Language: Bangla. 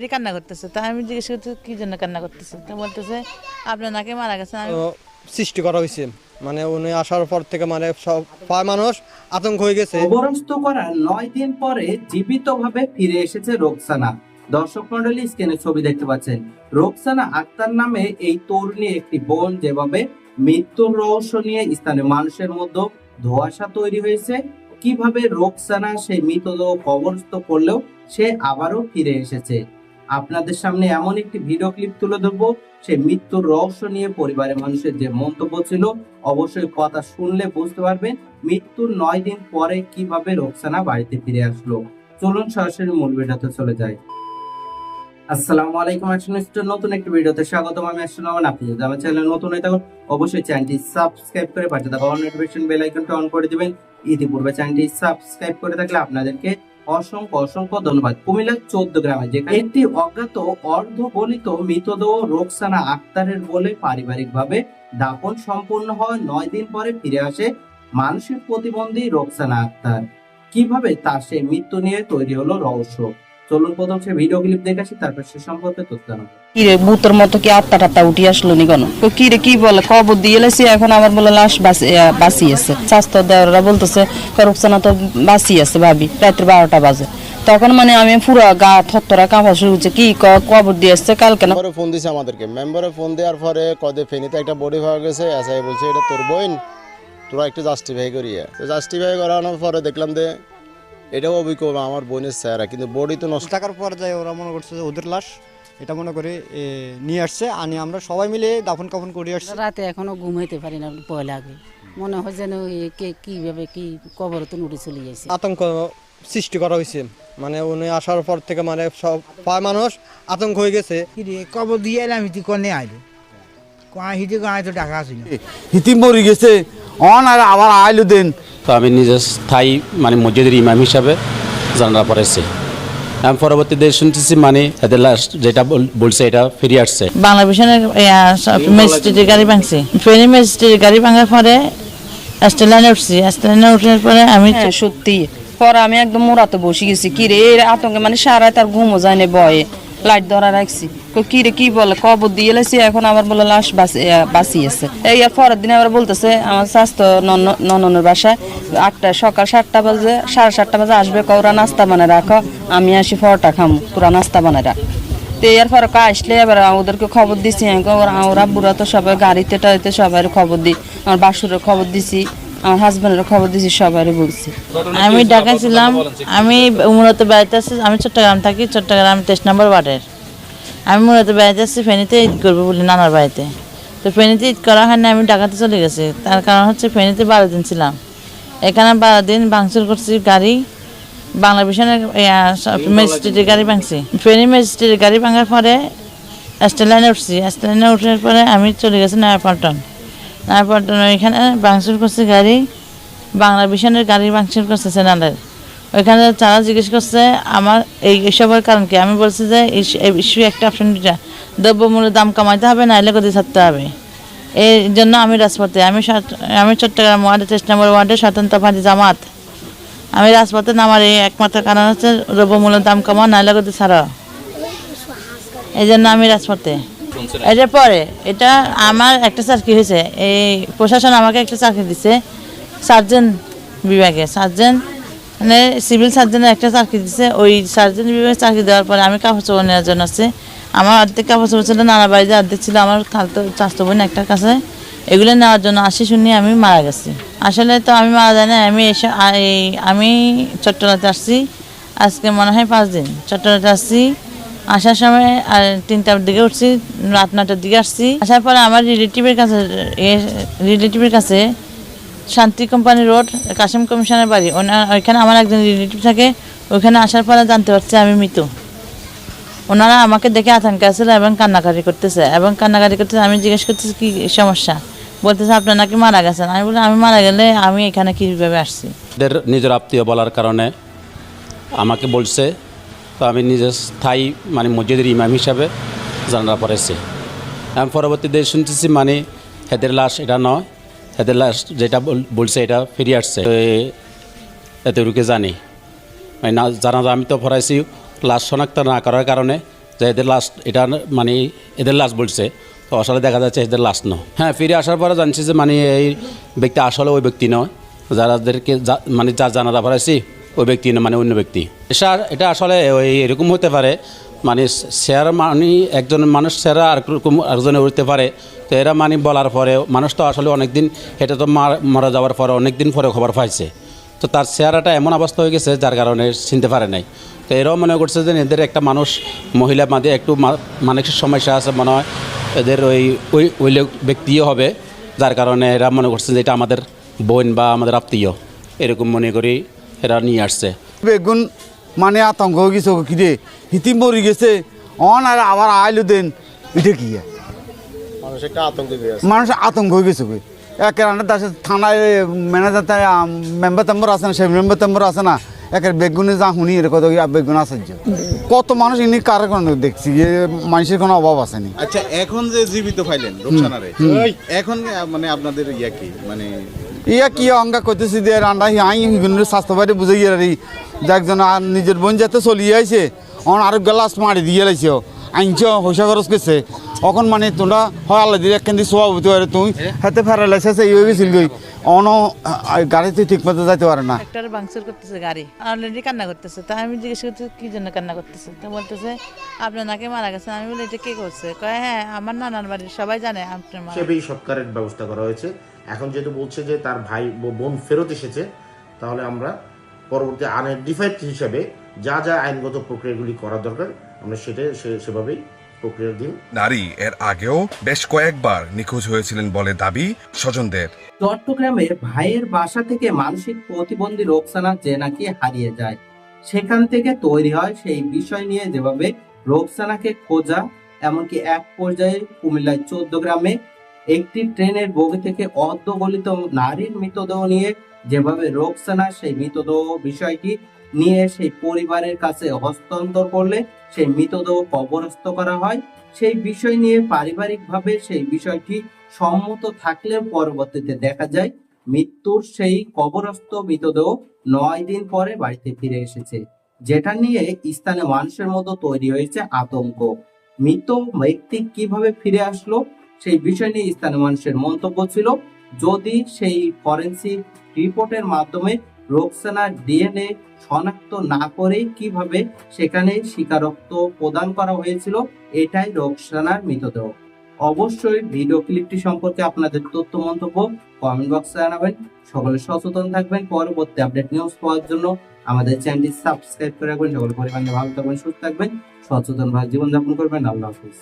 যে কান্না করতেছে তা আমি জিজ্ঞেস করতে কি জন্য কান্না করতেছে? তো বলতেছে আপনার নাকি মারা গেছে আমি সৃষ্টি করা হয়েছে। মানে উনি আসার পর থেকে মানে সব মানুষ আতঙ্ক হয়ে গেছে। কবরস্থ করার নয় দিন পরে জীবিতভাবে ফিরে এসেছে রোকসানা। দর্শক মন্ডলী স্ক্রিনে ছবি দেখতে পাচ্ছেন। রোকসানা আক্তার নামে এই তরুণী একটি বোন যেভাবে মৃত্যুর রহস্য নিয়ে স্থানীয় মানুষের মধ্যে ধোঁয়াশা তৈরি হয়েছে কীভাবে রোকসানা সেই মৃতদেহ কবরস্থ করলেও সে আবারও ফিরে এসেছে। আপনাদের সামনে এমন একটি ভিডিও ক্লিপ তুলে ধরবো। সেই মৃত্যুর রহস্য নিয়ে পরিবারের মানুষের যে মন্তব্য ছিল, অবশ্যই কথা শুনলে বুঝতে পারবেন মৃত্যুর নয় দিন পরে কীভাবে রোকসানা বাড়িতে ফিরে আসলো। চলুন সরাসরি মূল ভিডিওতে চলে যাই। আসসালামু আলাইকুম, অ্যাকশন নতুন একটি ভিডিওতে স্বাগতম, আমি অ্যাকশন আপনি যদি আমার চ্যানেল নতুন হয়ে থাকুন, অবশ্যই চ্যানেলটি সাবস্ক্রাইব করে পাঠিয়ে থাকা নোটিফিকেশন বেল আইকনটা অন করে দিবেন। ইতিপূর্বে চ্যানেলটি সাবস্ক্রাইব করে থাকলে আপনাদেরকে অসংখ্য অসংখ্য ধন্যবাদ। কুমিল্লার চোদ্দ গ্রামে, যেখানে একটি অজ্ঞাত অর্ধগলিত মৃতদেহ রোকসানা আক্তারের বলে পারিবারিকভাবে দাপন সম্পূর্ণ হয়, নয় দিন পরে ফিরে আসে মানসিক প্রতিবন্ধী রোকসানা আক্তার। কীভাবে তার সেই মৃত্যু নিয়ে তৈরি হলো রহস্য? চলুন প্রথম সে ভিডিও ক্লিপ দেখে আসি তারপর সে সম্পর্কে তথ্য জানাব। কি রে ভূতের মতো কি আত্মা টাত্তা উঠি আসলো নি কেন? তো কি রে কি বলে? কবর দিয়ে এলেছি এখন আমার বলে লাশ বাঁচি- আছে। স্বাস্থ্য দেওয়ারা বলতেছে তো বাঁচি আছে ভাবি রাত্রে বারোটা বাজে। তখন মানে আমি পুরো গা থত্তরা কাঁপা শুরু হচ্ছে কি কবর দিয়ে আসছে কালকে না ফোন দিছে আমাদেরকে। মেম্বারে ফোন দেওয়ার পরে কদে ফেনিতে একটা বডি পাওয়া গেছে এসআই বলছে এটা তোর বোন তোরা একটু জাস্টিফাই করিয়া। তো জাস্টিফাই করানোর পরে দেখলাম যে এটাও অভিজ্ঞ আমার বোনের স্যারা কিন্তু বডি তো নষ্ট। টাকার পর্যায়ে ওরা মনে করছে যে ওদের লাশ এটা মনে করে এ, নিয়ে আসছে আনি আমরা সবাই মিলে দাফন কাফন করে আসছি। রাতে এখনও ঘুমাইতে পারি না ভয় লাগে। মনে হয় যেন কে কীভাবে কি কবর তো উঠে চলে যাইছে আতঙ্ক সৃষ্টি করা হয়েছে। মানে উনি আসার পর থেকে মানে সব প্রায় মানুষ আতঙ্ক হয়ে গেছে। কবর দিয়ে এলাম ইতি কনে আইলো? হিতে গায়ে তো টাকা আছিল হিতি মরি গেছে। অন আর আবার আইলো দেন। তো আমি নিজে স্থায়ী মানে মসজিদের ইমাম হিসাবে জানা পড়েছি আমি পরবর্তীতে শুনতেছি মানে এদের লাস্ট যেটা বলছে এটা ফিরে আসছে। বাংলা মিশনের ম্যাজিস্ট্রেটের গাড়ি ভাঙছি। ফেরি ম্যাজিস্ট্রেটের গাড়ি ভাঙার পরে অস্ট্রেলিয়ানে উঠছি। অস্ট্রেলিয়ানে ওঠার পরে আমি হ্যাঁ, সত্যি। পরে আমি একদম মোরাতে বসে গেছি। কি রে এর আতঙ্কে মানে সারা তার ঘুমও যায় না বয়ে লাইট ধরা রাখছি। কি রে কি বলে? কবর দিয়ে এলেছি এখন আবার বলে লাশ বাঁচি আহ, বাঁচি আছে এই আর পরের দিন আবার বলতেছে আমার স্বাস্থ্য নননের বাসায় আটটা সকাল সাতটা বাজে সাড়ে সাতটা বাজে আসবে কৌরা নাস্তা বানায় রাখো আমি আসি পরোটা খামু তোরা নাস্তা বানায় রাখ। তো এর পরে আসলে এবার ওদেরকে খবর দিছি ওরা বুড়া তো সবাই গাড়িতে টাড়িতে সবাই খবর দিই আমার বাসুরের খবর দিছি আমার হাজবেন্ডের খবর দিছি সবারই বলছি। আমি ঢাকা ছিলাম আমি মূলত বেড়াতে আসছি আমি চট্টগ্রাম থাকি চট্টগ্রাম তেইশ নম্বর ওয়ার্ডের। আমি মূলত বেড়াতে আসছি ফেনীতে ঈদ করব বলে নানার বাড়িতে। তো ফেনীতে ঈদ করা হয় না আমি ঢাকাতে চলে গেছি। তার কারণ হচ্ছে ফেনীতে বারো দিন ছিলাম। এখানে বারো দিন ভাঙচুর করছি গাড়ি বাংলা মিশনের ম্যাজিস্ট্রেটের গাড়ি ভাঙছি। ফেনী ম্যাজিস্ট্রেটের গাড়ি ভাঙার পরে অস্ট্রেলিয়ানে উঠছি। অস্ট্রেলিয়ানে উঠার পরে আমি চলে গেছি নয়াপল্টন নয়াপল্টন ওইখানে ভাঙচুর করছি গাড়ি। বাংলা মিশনের গাড়ি ভাঙচুর করছে সেনাদের ওইখানে তারা জিজ্ঞেস করছে, আমার এই এসবের কারণ কি? আমি বলছি যে ইস্যু একটা অপশন দুটা দ্রব্যমূল্যের দাম কমাইতে হবে, নাইলে গতি ছাড়তে হবে। এই জন্য আমি রাজপথে, আমি আমি চট্টগ্রাম ওয়ার্ডে, তেইশ নম্বর ওয়ার্ডে স্বতন্ত্র জামাত। আমি রাজপথে নামার এই একমাত্র কারণ হচ্ছে দ্রব্যমূল্যের দাম কমা নাইলে গতি ছাড়া এই জন্য আমি রাজপথে। এটার পরে। এটা আমার একটা চাকরি হয়েছে। এই প্রশাসন আমাকে একটা চাকরি দিছে। সার্জন বিভাগে। সার্জন মানে সিভিল সার্জনের একটা চাকরি দিছে। ওই সার্জন বিভাগে চাকরি দেওয়ার পরে আমি কাপড় চোপড় নেওয়ার জন্য আসছি। আমার অর্ধেক কাপড় চোপড় ছিল, নানা বাড়িতে অর্ধেক ছিল। আমার খালতো চাষতো বোন একটার কাছে। এগুলো নেওয়ার জন্য আসি শুনি আমি মারা গেছি। আসলে তো আমি মারা যাই না। আমি এসে আমি চট্টলাতে আসছি। আজকে মনে হয় পাঁচ দিন। চট্টলাতে আসছি। আসার সময়, আর তিনটার দিকে উঠছি, রাত নটার দিকে আসছি। আসার পরে আমার রিলেটিভের কাছে রিলেটিভের কাছে শান্তি কোম্পানি রোড, কাশিম কমিশনের বাড়ি। ওনার ওইখানে আমার একজন রিলেটিভ থাকে, ওইখানে আসার পরে জানতে পারছি আমি মৃত। ওনারা আমাকে দেখে আতঙ্কে আসছিল এবং কান্নাকাটি করতেছে। এবং কান্নাকাটি করতেছে, আমি জিজ্ঞেস করতেছি, কি সমস্যা? বলতেছে, আপনার নাকি মারা গেছেন। আমি বলি আমি মারা গেলে আমি এখানে কীভাবে আসছি? নিজের আত্মীয় বলার কারণে আমাকে বলছে তো আমি নিজের স্থায়ী মানে মসজিদের ইমাম হিসাবে জানা পড়েছি আমি পরবর্তীতে শুনতেছি মানে এদের লাশ, এটা নয়। এদের লাশ যেটা বল- বলছে, এটা ফিরে আসছে। তো এতটুকু জানি। মানে না, জানা আমি তো পড়াইছি লাশ শনাক্ত না করার কারণে যে এদের লাস্ট এটা মানে এদের লাস্ট বলছে। তো আসলে দেখা যাচ্ছে এদের লাস্ট নয়। হ্যাঁ ফিরে আসার পরে জানছি যে মানে এই ব্যক্তি আসলে ওই ব্যক্তি নয়। যারাদেরকে যা- মানে যা জানাজা পড়াইছি ওই ব্যক্তি না মানে অন্য ব্যক্তি? এটা এটা আসলে ওই এরকম হতে পারে মানে শেয়ার মানে একজন মানুষ সেরা আর আরেকজনে উঠতে পারে, তো এরা মানে বলার পরে মানুষ তো আসলে অনেক দিন এটা তো মার- যাওয়ার পরে অনেক দিন পরে খবর পাইছে। তো তার চেহারাটা এমন অবস্থা হয়ে গেছে, যার কারণে চিনতে পারে নাই। তো এরাও মনে করছে যে এদের একটা মানুষ, মহিলা মাঝে একটু মানসিক সমস্যা আছে মনে হয়, এদের ওই ওই ওই ব্যক্তিও হবে, যার কারণে এরা মনে করছে যে এটা আমাদের বোন বা আমাদের আত্মীয়, এরকম মনে করি এরা নিয়ে আসছে। বেগুন মানে আতঙ্ক হয়ে গেছে কি রে হিতি মরি গেছে। অন আর আবার আইলো দেন। এটা কি? মানুষ আতঙ্ক হয়ে আছে। মানুষ আতঙ্ক হয়ে গেছে একের আন্ডার তার সাথে থানায় ম্যানেজার মেম্বার তেম্বার আছে না সেই মেম্বার তেম্বার আছে না একের বেগুনে যা শুনি এর কত বেগুন আশ্চর্য। কত মানুষ ইনি কার কারণে দেখছি যে মানুষের কোনো অভাব আসেনি আচ্ছা এখন যে জীবিত পাইলেন রূপসানারে এখন মানে আপনাদের ইয়া কি? মানে ইয়া কি অঙ্গা করতেছি দিয়ে রান্না আই স্বাস্থ্য বাইরে বুঝে গিয়ে আর নিজের বোন যাতে চলিয়ে আইছে, অন আরও গ্লাস মারি দিয়ে লাইছে। আইনছ পয়সা খরচ করছে। এখন মানে তোমরা হয় আল্লাহ দিয়ে একখান দিয়ে হতে পারে তুই হাতে ফেরা লাইছে এই হয়ে গেছিল গই অন গাড়িতে ঠিক মতো যাইতে পারে না। একটা বাংসুর করতেছে গাড়ি। অলরেডি কান্না করতেছে। তা আমি জিজ্ঞেস করতে কি জন্য কান্না করতেছে? তো বলতেছে আপনার নাকি মারা গেছে। আমি বলি এটা কে করছে? কয় হ্যাঁ আমার নানার বাড়ির সবাই জানে আপনার মারা হিসেবেই সৎকারের ব্যবস্থা করা হয়েছে। এখন যেহেতু বলছে যে তার ভাই ব- বোন ফেরত এসেছে তাহলে আমরা পরবর্তী আনএডিফাইড হিসেবে যা যা আইনগত প্রক্রিয়াগুলি করা দরকার আমরা সেটা সে- সেভাবেই নারী এর আগেও বেশ কয়েকবার নিখোঁজ হয়েছিলেন বলে দাবি স্বজনদের। চট্টগ্রামে ভাইয়ের বাসা থেকে মানসিক প্রতিবন্ধী রোকসানা যে নাকি হারিয়ে যায় সেখান থেকে তৈরি হয় সেই বিষয় নিয়ে যেভাবে রোকসানাকে খোঁজা এমনকি এক পর্যায়ে কুমিল্লায় চোদ্দ গ্রামে একটি ট্রেনের বগি থেকে অর্ধগলিত নারীর মৃতদেহ নিয়ে যেভাবে রোকসানা সেই মৃতদেহ বিষয়টি নিয়ে সেই পরিবারের কাছে হস্তান্তর করলে সেই মৃতদেহ কবরস্থ করা হয়। সেই বিষয় নিয়ে পারিবারিকভাবে সেই বিষয়টি সম্মত থাকলেও পরবর্তীতে দেখা যায়, মৃত্যুর সেই কবরস্থ মৃতদেহ নয় দিন পরে বাড়িতে ফিরে এসেছে, যেটা নিয়ে স্থানে মানুষের মতো তৈরি হয়েছে আতঙ্ক। মৃত ব্যক্তি কীভাবে ফিরে আসলো? সেই বিষয় নিয়ে স্থানীয় মানুষের মন্তব্য ছিল, যদি সেই ফরেন্সিক রিপোর্টের মাধ্যমে রোকসানার ডিএনএ শনাক্ত না করে কীভাবে সেখানে স্বীকারোক্ত প্রদান করা হয়েছিল, এটাই রোকসানার মৃতদেহ। অবশ্যই ভিডিও ক্লিপটি সম্পর্কে আপনাদের তথ্য মন্তব্য কমেন্ট বক্সে জানাবেন। সকলে সচেতন থাকবেন, পরবর্তী আপডেট নিউজ পাওয়ার জন্য আমাদের চ্যানেলটি সাবস্ক্রাইব করে রাখবেন, সকল পরিমাণে ভালো থাকবেন, সুস্থ থাকবেন, সচেতন ভাবে জীবনযাপন করবেন। আল্লাহ হাফিজ।